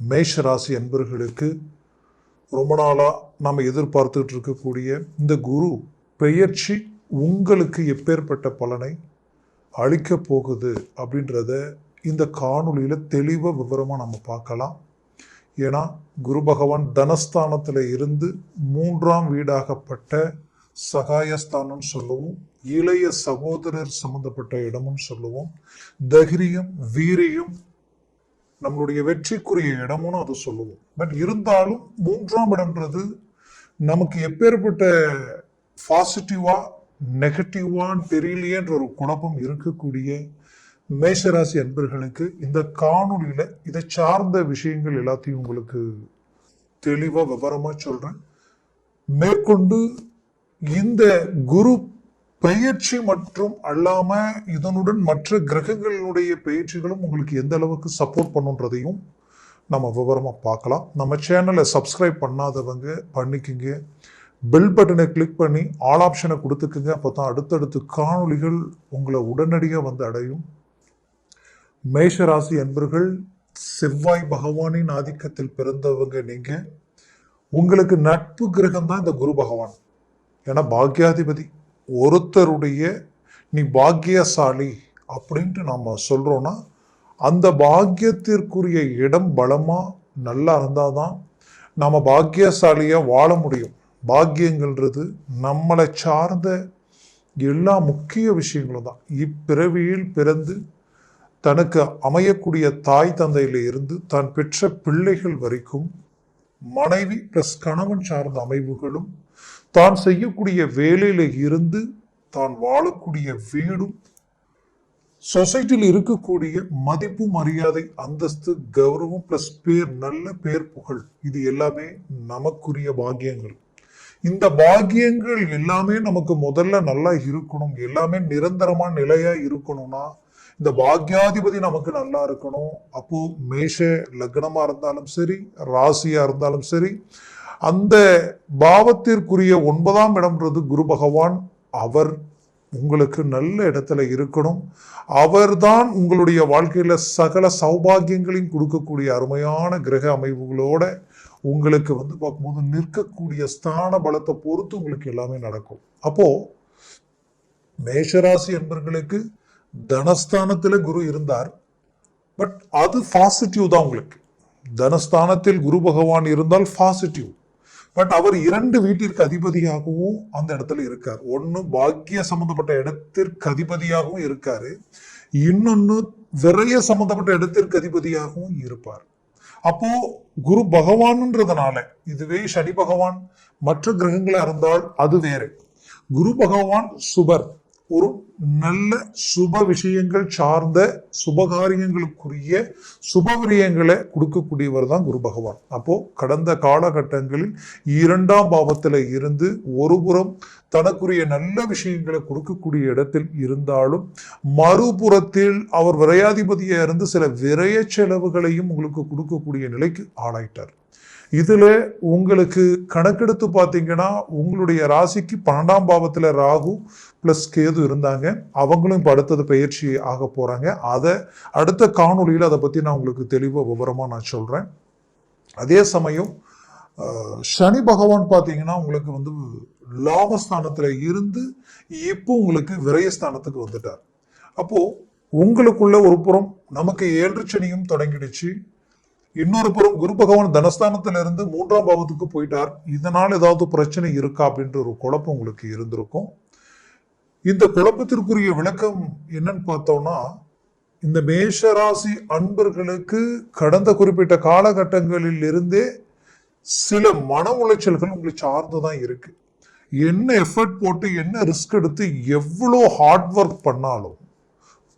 மேஷ ராசி அன்பர்களுக்கு ரொம்ப நாளாக நாம் எதிர்பார்த்துட்டு இருக்கக்கூடிய இந்த குரு பெயர்ச்சி உங்களுக்கு எப்பேற்பட்ட பலனை அளிக்க போகுது அப்படின்றத இந்த காணொளியில் தெளிவாக விவரமாக நம்ம பார்க்கலாம். ஏன்னா குரு பகவான் தனஸ்தானத்தில் இருந்து மூன்றாம் வீடாகப்பட்ட சகாயஸ்தானம் சொல்லுவோம் இளைய சகோதரர் சம்பந்தப்பட்ட இடமும் சொல்லுவோம் தைரியம் வீரியம் நம்மளுடைய வெற்றிக்குரிய இடமும் அதை சொல்லுவோம். பட் இருந்தாலும் மூன்றாம் இடம்ன்றது நமக்கு எப்பேற்பட்ட பாசிட்டிவா நெகட்டிவான்னு தெரியலையேன்ற ஒரு குழப்பம் இருக்கக்கூடிய மேஷராசி அன்பர்களுக்கு இந்த காணொலியில இதை சார்ந்த விஷயங்கள் எல்லாத்தையும் உங்களுக்கு தெளிவா விவரமா சொல்றேன். மேற்கொண்டு இந்த குரு பெயர்ச்சி மற்றும் அல்லாம இதனுடன் மற்ற கிரகங்களுடைய பெயர்ச்சிகளும் உங்களுக்கு எந்த அளவுக்கு சப்போர்ட் பண்ணுன்றதையும் நம்ம விவரமாக பார்க்கலாம். நம்ம சேனலை சப்ஸ்கிரைப் பண்ணாதவங்க பண்ணிக்கோங்க. பெல் பட்டனை கிளிக் பண்ணி ஆல் ஆப்ஷனை கொடுத்துக்குங்க. அப்போ தான் அடுத்தடுத்து காணொளிகள் உங்களை உடனடியாக வந்து அடையும். மேஷராசி அன்பர்கள் செவ்வாய் பகவானின் ஆதிக்கத்தில் பிறந்தவங்க நீங்கள் உங்களுக்கு நட்பு கிரகம் தான் இந்த குரு பகவான். ஏன்னா பாக்யாதிபதி. ஒருத்தருடைய நீ பாக்கியசாலி அப்படின்ட்டு நாம் சொல்கிறோன்னா அந்த பாக்கியத்திற்குரிய இடம் பலமாக நல்லா இருந்தால் தான் நம்ம பாக்கியசாலியாக வாழ முடியும். பாக்கியங்கள்ன்றது நம்மளை சார்ந்த எல்லா முக்கிய விஷயங்களும் தான். இப்பிறவியில் பிறந்து தனக்கு அமையக்கூடிய தாய் தந்தையில் இருந்து தான் பெற்ற பிள்ளைகள் வரைக்கும் மனைவி ப்ளஸ் கணவன் சார்ந்த அமைவுகளும் தான் செய்யக்கூடிய வேலையில இருந்து தான் வாழக்கூடிய வீடும் சொசைட்டியில் இருக்கக்கூடிய மதிப்பு மரியாதை அந்தஸ்து கௌரவம் பிளஸ் பேர் நல்ல பேர் புகழ் இது எல்லாமே நமக்குரிய பாக்கியங்கள். இந்த பாக்கியங்கள் எல்லாமே நமக்கு முதல்ல நல்லா இருக்கணும் எல்லாமே நிரந்தரமா நிலையா இருக்கணும்னா இந்த பாக்யாதிபதி நமக்கு நல்லா இருக்கணும். அப்போ மேஷ லக்னமா இருந்தாலும் சரி ராசியா இருந்தாலும் சரி அந்த பாவத்திற்குரிய ஒன்பதாம் இடம்ன்றது குரு பகவான். அவர் உங்களுக்கு நல்ல இடத்துல இருக்கணும். அவர்தான் உங்களுடைய வாழ்க்கையில் சகல சௌபாகியங்களையும் கொடுக்கக்கூடிய அருமையான கிரக அமைப்புகளோட உங்களுக்கு வந்து பார்க்கும்போது நிற்கக்கூடிய ஸ்தான பலத்தை பொறுத்து உங்களுக்கு எல்லாமே நடக்கும். அப்போது மேஷராசி என்பர்களுக்கு தனஸ்தானத்தில் குரு இருந்தார். பட் அது பாசிட்டிவ் தான் உங்களுக்கு. தனஸ்தானத்தில் குரு பகவான் இருந்தால் பாசிட்டிவ். பட் அவர் இரண்டு வீட்டிற்கு அதிபதியாகவும் அந்த இடத்துல இருக்கார். ஒன்னு பாக்கிய சம்பந்தப்பட்ட இடத்திற்கு அதிபதியாகவும் இருக்காரு. இன்னொன்னு விரைய சம்பந்தப்பட்ட இடத்திற்கு அதிபதியாகவும் இருப்பார். அப்போ குரு பகவான்ன்றதுனால இதுவே சனி பகவான் மற்ற கிரகங்களா இருந்தால் அது வேறு. குரு பகவான் சுபர் ஒரு நல்ல சுப விஷயங்கள் சார்ந்த சுபகாரியங்களுக்குரிய சுபவிரியங்களை கொடுக்கக்கூடியவர் தான் குரு பகவான். அப்போ கடந்த காலகட்டங்களில் இரண்டாம் பாவத்தில் இருந்து ஒருபுறம் தனக்குரிய நல்ல விஷயங்களை கொடுக்கக்கூடிய இடத்தில் இருந்தாலும் மறுபுறத்தில் அவர் விரையாதிபதியாக இருந்து சில விரய செலவுகளையும் உங்களுக்கு கொடுக்கக்கூடிய நிலைக்கு ஆளாயிட்டார். இதில் உங்களுக்கு கணக்கெடுத்து பார்த்தீங்கன்னா உங்களுடைய ராசிக்கு பன்னெண்டாம் பாவத்தில் ராகு ப்ளஸ் கேது இருந்தாங்க. அவங்களும் இப்போ அடுத்தது பயிற்சி ஆக போகிறாங்க அதை அடுத்த காணொளியில் அதை பற்றி நான் உங்களுக்கு தெளிவாக விவரமாக நான் சொல்கிறேன் அதே சமயம் சனி பகவான் பார்த்தீங்கன்னா உங்களுக்கு வந்து லாபஸ்தானத்தில் இருந்து இப்போ உங்களுக்கு விரயஸ்தானத்துக்கு வந்துட்டார். அப்போது உங்களுக்குள்ள ஒரு புறம் நமக்கு ஏழு சனியும் தொடங்கிடுச்சு. இன்னொரு புறம் குரு பகவான் தனஸ்தானத்திலிருந்து மூன்றாம் பாவத்துக்கு போயிட்டார். இதனால் ஏதாவது பிரச்சனை இருக்கா அப்படின்ற ஒரு குழப்பம் உங்களுக்கு இருந்திருக்கும். இந்த குழப்பத்திற்குரிய விளக்கம் என்னன்னு பார்த்தோம்னா இந்த மேஷராசி அன்பர்களுக்கு கடந்த குறிப்பிட்ட காலகட்டங்களில் இருந்தே சில மன உளைச்சல்கள் உங்களை சார்ந்துதான் இருக்கு. என்ன எஃபர்ட் போட்டு என்ன ரிஸ்க் எடுத்து எவ்வளோ ஹார்ட் ஒர்க் பண்ணாலும்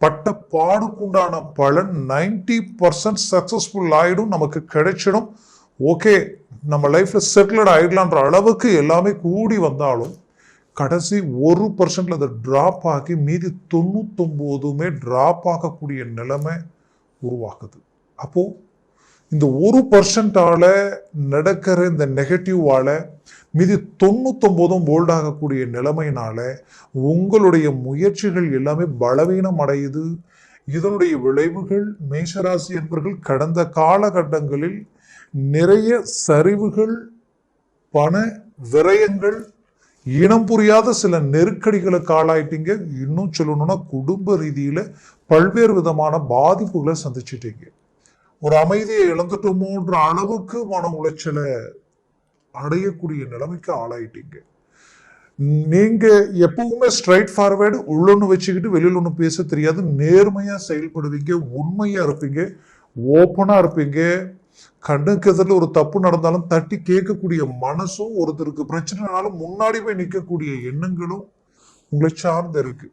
பட்ட பாடுக்குண்டான பலன் நைன்டி பர்சன்ட் சக்ஸஸ்ஃபுல் ஆகிடும் நமக்கு கிடைச்சிடும். ஓகே நம்ம லைஃப்பில் செட்டில்ட் ஆகிடலான்ற அளவுக்கு எல்லாமே கூடி வந்தாலும் கடைசி ஒரு பர்சன்டில் அதை ட்ராப் ஆகி மீதி தொண்ணூத்தொம்போதுமே ட்ராப் ஆகக்கூடிய நிலைமை உருவாகுது அப்போது இந்த ஒரு பர்சன்டால நடக்கிற இந்த நெகட்டிவால மீதி தொண்ணூத்தொம்போதும் போல்ட் ஆகக்கூடிய நிலைமையினால உங்களுடைய முயற்சிகள் எல்லாமே பலவீனம் அடையுது. இதனுடைய விளைவுகள் மேஷராசி என்பர்கள் கடந்த காலகட்டங்களில் நிறைய சரிவுகள் பண விரயங்கள் இனம் புரியாத சில நெருக்கடிகளுக்கு ஆளாயிட்டீங்க. இன்னும் சொல்லணும்னா குடும்ப ரீதியில் பல்வேறு விதமான பாதிப்புகளை சந்திச்சிட்டீங்க. ஒரு அமைதியை இழந்துட்டோமோன்ற அளவுக்கு மன உளைச்சலை அடையக்கூடிய நிலைமைக்கு ஆளாயிட்டீங்க. நீங்க எப்பவுமே ஸ்ட்ரைட் ஃபார்வேர்டு உள்ளொன்னு வச்சுக்கிட்டு வெளியில் ஒன்று பேச தெரியாது. நேர்மையா செயல்படுவீங்க உண்மையா இருப்பீங்க ஓப்பனா இருப்பீங்க. கண்ணுக்கு எதிரில் ஒரு தப்பு நடந்தாலும் தட்டி கேட்கக்கூடிய மனசும் ஒருத்தருக்கு பிரச்சனைனாலும் முன்னாடி போய் நிற்கக்கூடிய எண்ணங்களும் உங்களை சார்ந்து இருக்கு.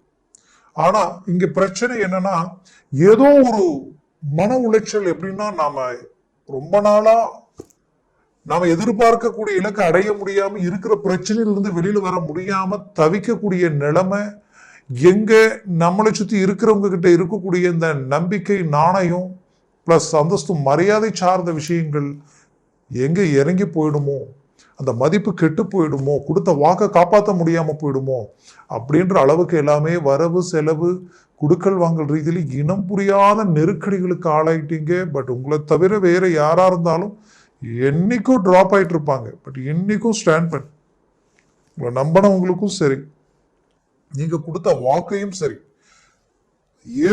ஆனா இங்க பிரச்சனை என்னன்னா ஏதோ ஒரு மன உளைச்சல் எப்படின்னா நாம ரொம்ப நாளா நாம எதிர்பார்க்கக்கூடிய இலக்கை அடைய முடியாம இருக்கிற பிரச்சனையிலிருந்து வெளியில வர முடியாம தவிக்கக்கூடிய நிலைமை எங்க நம்மளை சுத்தி இருக்கிறவங்க கிட்ட இருக்கக்கூடிய இந்த நம்பிக்கை நாணயம் பிளஸ் அந்தஸ்து மரியாதை சார்ந்த விஷயங்கள் எங்க இறங்கி போயிடுமோ அந்த மதிப்பு கெட்டு போயிடுமோ கொடுத்த வாக்கை காப்பாற்ற முடியாம போயிடுமோ அப்படின்ற அளவுக்கு எல்லாமே வரவு செலவு குடுக்கல் வாங்கல் ரீதியில் இனம் புரியாத நெருக்கடிகளுக்கு ஆளாயிட்டீங்க. பட் உங்களை தவிர வேற யாரா இருந்தாலும் என்னைக்கும் ட்ராப் ஆகிட்டு இருப்பாங்க. பட் என்னைக்கும் ஸ்டாண்ட் பண்ண உங்களை நம்பினவங்களுக்கும் சரி. நீங்க கொடுத்த வாக்கையும் சரி.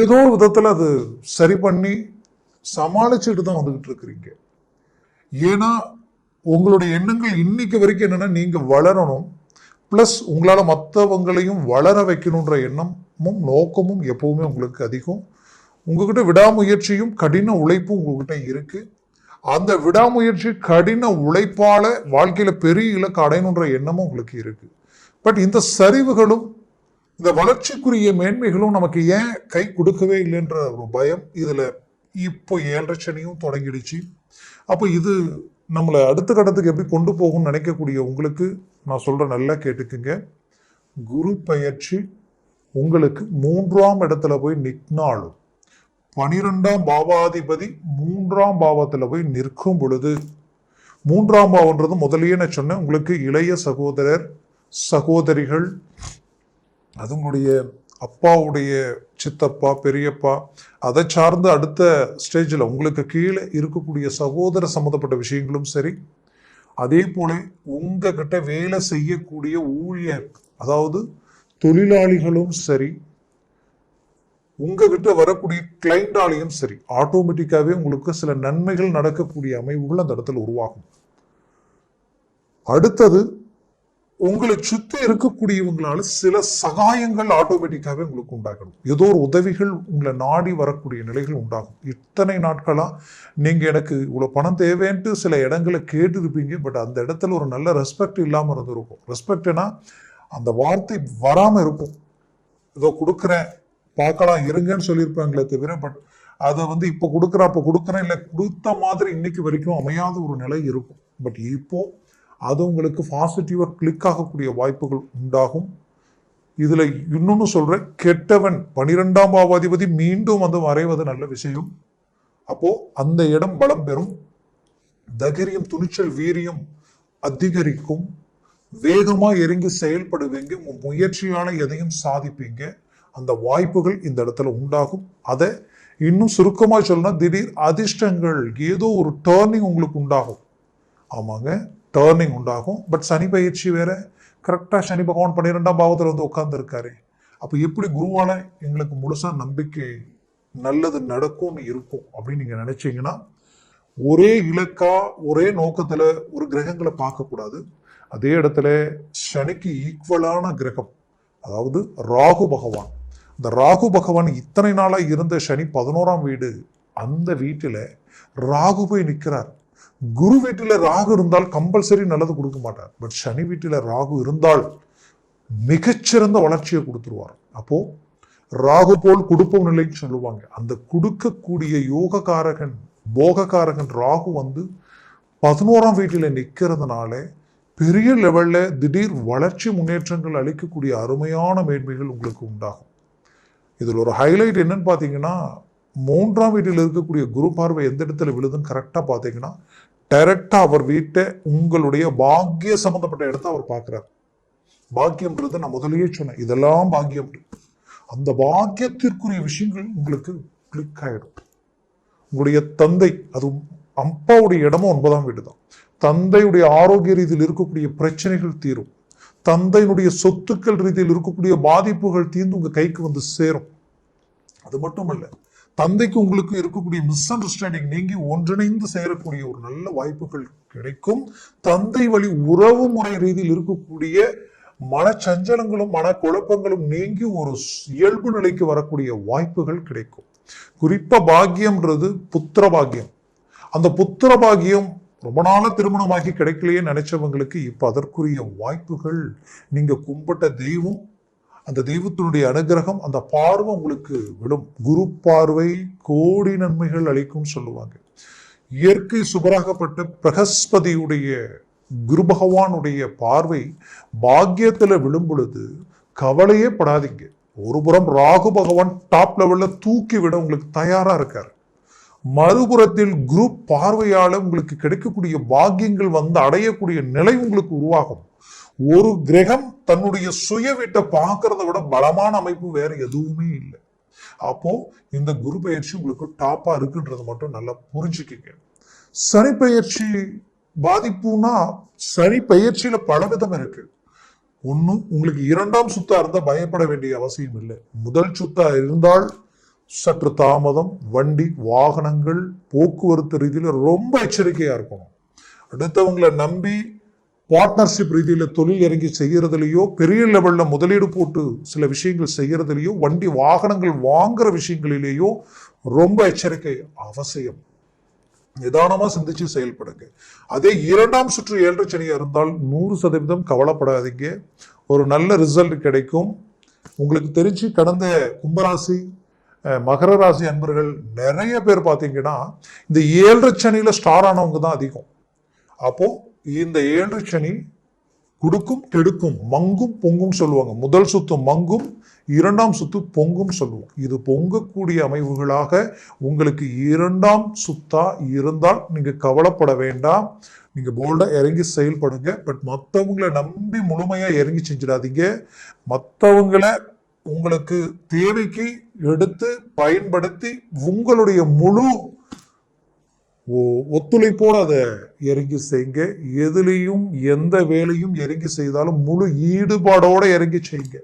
ஏதோ விதத்தில் அது சரி பண்ணி சமாளிச்சுட்டு தான் வந்துகிட்டு இருக்கிறீங்க. ஏன்னா உங்களுடைய எண்ணங்கள் இன்னைக்கு வரைக்கும் என்னன்னா நீங்க வளரணும். ப்ளஸ் உங்களால் மற்றவங்களையும் வளர வைக்கணுன்ற எண்ணமும் நோக்கமும் எப்போவுமே உங்களுக்கு அதிகம். உங்ககிட்ட விடாமுயற்சியும் கடின உழைப்பும் உங்ககிட்ட இருக்குது அந்த விடாமுயற்சி கடின உழைப்பால் வாழ்க்கையில் பெரிய இலக்கு அடையணுன்ற எண்ணமும் உங்களுக்கு இருக்குது பட் இந்த சரிவுகளும் இந்த வளர்ச்சிக்குரிய மேன்மைகளும் நமக்கு ஏன் கை கொடுக்கவே இல்லைன்ற ஒரு பயம் இதில் இப்போ ஏழரை சனியும் தொடங்கிடுச்சு. அப்போ இது நம்மளை அடுத்த கட்டத்துக்கு எப்படி கொண்டு போகும்னு நினைக்கக்கூடிய உங்களுக்கு நான் சொல்கிற நல்லா கேட்டுக்குங்க. குரு பயிற்சி உங்களுக்கு மூன்றாம் இடத்துல போய் நிற்னாலும் பனிரெண்டாம் பாவாதிபதி மூன்றாம் பாவத்தில் போய் நிற்கும் பொழுது மூன்றாம் பாவன்றது முதலியே நான் சொன்னேன் உங்களுக்கு இளைய சகோதரர் சகோதரிகள் அது உங்களுடைய அப்பாவுடைய சித்தப்பா பெரியப்பா அதை சார்ந்த அடுத்த ஸ்டேஜில் உங்களுக்கு கீழே இருக்கக்கூடிய சகோதர சம்மந்தப்பட்ட விஷயங்களும் சரி அதே போல உங்ககிட்ட வேலை செய்யக்கூடிய ஊழியர் அதாவது தொழிலாளிகளும் சரி உங்ககிட்ட வரக்கூடிய கிளைண்டாலையும் சரி ஆட்டோமேட்டிக்காகவே உங்களுக்கு சில நன்மைகள் நடக்கக்கூடிய அமைவுகள் அந்த இடத்துல உருவாகும். அடுத்தது உங்களை சுத்தி இருக்கக்கூடியவங்களால சில சகாயங்கள் ஆட்டோமேட்டிக்காவே உங்களுக்கு உண்டாகணும் ஏதோ ஒரு உதவிகள் உங்களை நாடி வரக்கூடிய நிலைகள் உண்டாகும். இத்தனை நாட்களா நீங்க எனக்கு இவ்வளவு பணம் தேவைன்ட்டு சில இடங்களை கேட்டுருப்பீங்க. பட் அந்த இடத்துல ஒரு நல்ல ரெஸ்பெக்ட் இல்லாம இருந்திருக்கும். ரெஸ்பெக்ட்னா அந்த வார்த்தை வராம இருக்கும். ஏதோ கொடுக்குறேன் பார்க்கலாம் இருங்கன்னு சொல்லியிருப்பாங்களே தவிர பட் அதை வந்து இப்போ கொடுக்குறேன் அப்போ கொடுக்குறேன் இல்லை கொடுத்த மாதிரி இன்னைக்கு வரைக்கும் அமையாத ஒரு நிலை இருக்கும். பட் இப்போது அது உங்களுக்கு பாசிட்டிவாக கிளிக் ஆகக்கூடிய வாய்ப்புகள் உண்டாகும். இதில் இன்னொன்னு சொல்கிறேன் கெட்டவன் பனிரெண்டாம் பாவாதிபதி மீண்டும் வந்து வரைவது நல்ல விஷயம். அப்போது அந்த இடம் பலம் பெறும். தைரியம் துணிச்சல் வீரியம் அதிகரிக்கும். வேகமாக இறங்கி செயல்படுவீங்க. முயற்சியால் எதையும் சாதிப்பீங்க. அந்த வாய்ப்புகள் இந்த இடத்துல உண்டாகும். அதை இன்னும் சுருக்கமாக சொல்லணும்னா திடீர் அதிர்ஷ்டங்கள் ஏதோ ஒரு டேர்னிங் உங்களுக்கு உண்டாகும். ஆமாங்க. டேர்னிங் உண்டாகும். பட் சனி பயிற்சி வேற கரெக்டாக சனி பகவான் பன்னிரெண்டாம் பாவத்தில் வந்து உட்காந்துருக்காரு அப்போ எப்படி குருவால் எங்களுக்கு முழுசாக நம்பிக்கை நல்லது நடக்கும்னு இருக்கும் அப்படின்னு நீங்கள் நினச்சிங்கன்னா ஒரே இலக்கா ஒரே நோக்கத்தில் ஒரு கிரகங்களை பார்க்கக்கூடாது. அதே இடத்துல சனிக்கு ஈக்குவலான கிரகம் அதாவது ராகு பகவான். இந்த ராகு பகவான் இத்தனை நாளாக இருந்த சனி பதினோராம் வீடு அந்த வீட்டில் ராகு போய் நிற்கிறார் குரு வீட்டில் ராகு இருந்தால் கம்பல்சரி நல்லது கொடுக்க மாட்டார். பட் சனி வீட்டில் ராகு இருந்தால் மிகச்சிறந்த வளர்ச்சியை கொடுத்துருவார். அப்போ ராகு போல் கொடுப்போம் நிலைன்னு சொல்லுவாங்க. அந்த கொடுக்கக்கூடிய யோககாரகன் போககாரகன் ராகு வந்து பதினோராம் வீட்டில் நிற்கிறதுனால பெரிய லெவலில் திடீர் வளர்ச்சி முன்னேற்றங்கள் அளிக்கக்கூடிய அருமையான மேன்மைகள் உங்களுக்கு உண்டாகும். இதில் ஒரு ஹைலைட் என்னன்னு பார்த்தீங்கன்னா மூன்றாம் வீட்டில் இருக்கக்கூடிய குரு பார்வை எந்த இடத்துல விழுதுன்னு கரெக்டாக பார்த்தீங்கன்னா டைரக்டாக அவர் வீட்டை உங்களுடைய பாக்கிய சம்மந்தப்பட்ட இடத்த அவர் பார்க்குறார். பாக்கியம்ன்றது நான் முதலேயே சொன்னேன். இதெல்லாம் பாக்கியம். அந்த பாக்கியத்திற்குரிய விஷயங்கள் உங்களுக்கு கிளிக் ஆகிடும் உங்களுடைய தந்தை அது அப்பாவுடைய இடமும் ஒன்பதாம் வீடு தான் தந்தையுடைய ஆரோக்கிய ரீதியில் இருக்கக்கூடிய பிரச்சனைகள் தீரும். தந்தையினுடைய சொத்துக்கள் ரீதியில் இருக்கக்கூடிய பாதிப்புகள் தீர்ந்து உங்கள் கைக்கு வந்து சேரும். அது மட்டும் இல்லை தந்தைக்கு உங்களுக்கு இருக்கக்கூடிய மிஸ் அண்டர்ஸ்டாண்டிங் நீங்கி ஒன்றிணைந்து சேரக்கூடிய ஒரு நல்ல வாய்ப்புகள் கிடைக்கும். தந்தை வழி உறவு முறை ரீதியில் இருக்கக்கூடிய மனச்சஞ்சலங்களும் மனக்குழப்பங்களும் நீங்கி ஒரு இயல்பு நிலைக்கு வரக்கூடிய வாய்ப்புகள் கிடைக்கும். குறிப்பா பாக்கியம்ன்றது புத்திர பாக்கியம் அந்த புத்திர பாக்கியம் ரொம்ப நாள திருமணமாகி கிடைக்கலையே நினைச்சவங்களுக்கு இப்ப அதற்குரிய வாய்ப்புகள் நீங்க கும்பிட்ட தெய்வம் அந்த தெய்வத்தினுடைய அனுகிரகம் அந்த பார்வை உங்களுக்கு விடும் குரு பார்வை கோடி நன்மைகள் அளிக்கும் சொல்லுவாங்க. இயற்கை சுபராகப்பட்ட பிரகஸ்பதியுடைய குரு பகவானுடைய பார்வை பாக்கியத்தில் விழும் பொழுது கவலையே படாதீங்க. ஒரு புறம் ராகு பகவான் டாப் லெவலில் தூக்கி விட உங்களுக்கு தயாராக இருக்கார். மறுபுறத்தில் குரு பார்வையால் உங்களுக்கு கிடைக்கக்கூடிய பாக்கியங்கள் வந்து அடையக்கூடிய நிலை உங்களுக்கு உருவாகும். ஒரு கிரகம் தன்னுடைய சுய வீட்டை பார்க்கறத விட பலமான அமைப்பு வேற எதுவுமே இல்லை. அப்போ இந்த குரு பயிற்சி உங்களுக்கு டாப்பா இருக்குன்றது மட்டும் நல்லா புரிஞ்சுக்கிங்க. சனி பயிற்சி பாதிப்புனா சனி பயிற்சியில பலவிதம் இருக்கு. ஒன்றும் உங்களுக்கு இரண்டாம் சுத்தா இருந்தா பயப்பட வேண்டிய அவசியம் இல்லை. முதல் சுத்தா இருந்தால் சற்று தாமதம் வண்டி வாகனங்கள் போக்குவரத்து ரீதியில ரொம்ப எச்சரிக்கையா இருக்கணும். அடுத்தவங்களை நம்பி பார்ட்னர்ஷிப் ரீதியில் தொழில் இறங்கி செய்கிறதுலையோ பெரிய லெவலில் முதலீடு போட்டு சில விஷயங்கள் செய்கிறதுலையோ வண்டி வாகனங்கள் வாங்குகிற விஷயங்களிலேயோ ரொம்ப எச்சரிக்கை அவசியம். நிதானமாக சிந்திச்சு செயல்படுங்க. அதே இரண்டாம் சுற்று ஏழரை சனியாக இருந்தால் நூறு சதவீதம் கவலைப்படாதீங்க. ஒரு நல்ல ரிசல்ட் கிடைக்கும். உங்களுக்கு தெரிஞ்சு கடந்த கும்பராசி மகர ராசி அன்பர்கள் நிறைய பேர் பார்த்தீங்கன்னா இந்த ஏழரை சனியில் ஸ்டார் ஆனவங்க தான் அதிகம். அப்போது இந்த ஏழு சனி குடுக்கும் கெடுக்கும் மங்கும் பொங்கும் சொல்லுவாங்க. முதல் சுத்து மங்கும் இரண்டாம் சுத்து பொங்கும் சொல்லுவோம். இது பொங்கக்கூடிய அமைவுகளாக உங்களுக்கு இரண்டாம் சுத்தா இருந்தால் நீங்க கவலைப்பட வேண்டாம். நீங்க போல்டா இறங்கி செயல்படுங்க. பட் மற்றவங்களை நம்பி முழுமையா இறங்கி செஞ்சிடாதீங்க. மற்றவங்களை உங்களுக்கு தேவைக்கு எடுத்து பயன்படுத்தி உங்களுடைய முழு ஒத்துழைப்போடு அதை இறங்கி செய்யுங்க எதுலேயும் எந்த வேலையும் இறங்கி செய்தாலும் முழு ஈடுபாடோடு இறங்கி செய்யுங்க.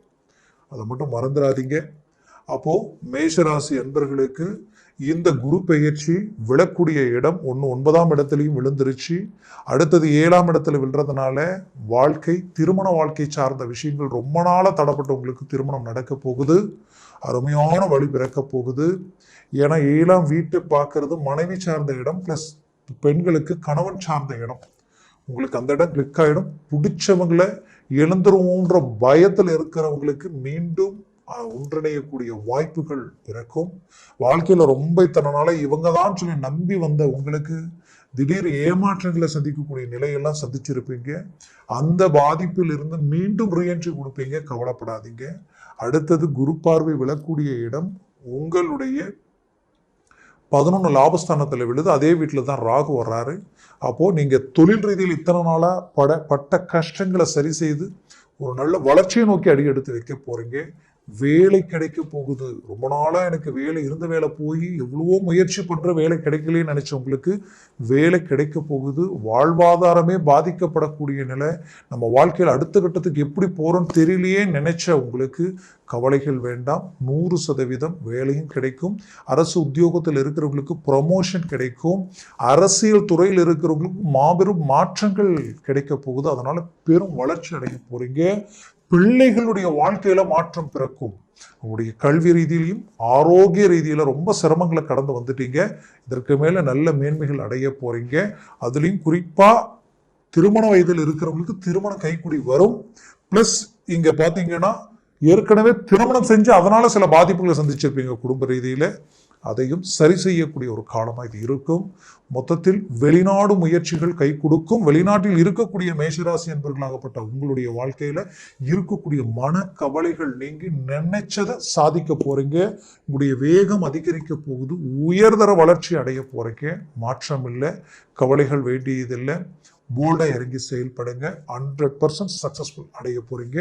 அதை மட்டும் மறந்துடாதீங்க. அப்போது மேஷராசி அன்பர்களுக்கு இந்த குரு பெயர்ச்சி விழக்கூடிய இடம் ஒன்று ஒன்பதாம் இடத்துலையும் விழுந்துருச்சு. அடுத்தது ஏழாம் இடத்துல விழுறதுனால வாழ்க்கை திருமண வாழ்க்கை சார்ந்த விஷயங்கள் ரொம்ப நாளாக தடப்பட்டவங்களுக்கு திருமணம் நடக்க போகுது. அருமையான வழி பிறக்க போகுது. ஏன்னா ஏழாம் வீட்டை பார்க்கறது மனைவி சார்ந்த இடம் ப்ளஸ் பெண்களுக்கு கணவன் சார்ந்த இடம். உங்களுக்கு அந்த இடம் கிளிக் ஆகிடும் பிடிச்சவங்களை எழுந்துருவோன்ற பயத்தில் இருக்கிறவங்களுக்கு மீண்டும் ஒன்றிணையக்கூடிய வாய்ப்புகள் பிறக்கும். வாழ்க்கையில் ரொம்ப இத்தனை இவங்க தான் சொல்லி நம்பி வந்த உங்களுக்கு திடீர் ஏமாற்றங்களை சந்திக்கக்கூடிய நிலையெல்லாம் சந்திச்சிருப்பீங்க. அந்த பாதிப்பில் இருந்து மீண்டும் ரீஎன்ட்ரி கொடுப்பீங்க. கவலைப்படாதீங்க. அடுத்தது குரு பார்வை விழக்கூடிய இடம் உங்களுடைய பதினொன்று லாபஸ்தானத்தில் விழுது அதே வீட்டில் தான் ராகு வர்றாரு. அப்போது நீங்கள் தொழில் ரீதியில் இத்தனை நாளாக பட பட்ட கஷ்டங்களை சரி செய்து ஒரு நல்ல வளர்ச்சியை நோக்கி அடி எடுத்து வைக்க போகிறீங்க வேலை கிடைக்க போகுது. ரொம்ப நாளாக எனக்கு வேலை இருந்த வேலை போய் எவ்வளவோ முயற்சி பண்ணுற வேலை கிடைக்கலன்னு நினச்சவங்களுக்கு வேலை கிடைக்க போகுது. வாழ்வாதாரமே பாதிக்கப்படக்கூடிய நிலை. நம்ம வாழ்க்கையில் அடுத்த கட்டத்துக்கு எப்படி போகிறோம்னு தெரியலையே நினைச்ச உங்களுக்கு கவலைகள் வேண்டாம். நூறு சதவீதம் வேலையும் கிடைக்கும். அரசு உத்தியோகத்தில் இருக்கிறவங்களுக்கு ப்ரமோஷன் கிடைக்கும். அரசியல் துறையில் இருக்கிறவங்களுக்கு மாபெரும் மாற்றங்கள் கிடைக்க போகுது. அதனால் பெரும் வளர்ச்சி அடைய போகிறீங்க பிள்ளைகளுடைய வாழ்க்கையில மாற்றம் பிறக்கும். உங்களுடைய கல்வி ரீதியிலையும் ஆரோக்கிய ரீதியில ரொம்ப சிரமங்களை கடந்து வந்துட்டீங்க. இதற்கு மேல நல்ல மேன்மைகள் அடைய போறீங்க. அதுலயும் குறிப்பா திருமண வயதில் இருக்கிறவங்களுக்கு திருமணம் கைக்குடி வரும். பிளஸ் இங்க பாத்தீங்கன்னா ஏற்கனவே திருமணம் செஞ்சு அதனால சில பாதிப்புகளை சந்திச்சிருப்பீங்க குடும்ப ரீதியில. அதையும் சரி செய்யக்கூடிய ஒரு காலமாக இது இருக்கும். மொத்தத்தில் வெளிநாடு முயற்சிகள் கை கொடுக்கும். வெளிநாட்டில் இருக்கக்கூடிய மேஷராசி என்பர்களாகப்பட்ட உங்களுடைய வாழ்க்கையில் இருக்கக்கூடிய மன கவலைகள் நீங்கி நினைச்சதை சாதிக்க போகிறீங்க உங்களுடைய வேகம் அதிகரிக்க போகுது. உயர்தர வளர்ச்சி அடைய போகிறீங்க மாற்றம் இல்லை கவலைகள் வேண்டியதில்லை. போல்டாக இறங்கி செயல்படுங்க. ஹண்ட்ரட் பர்சன்ட் சக்ஸஸ்ஃபுல் அடைய போகிறீங்க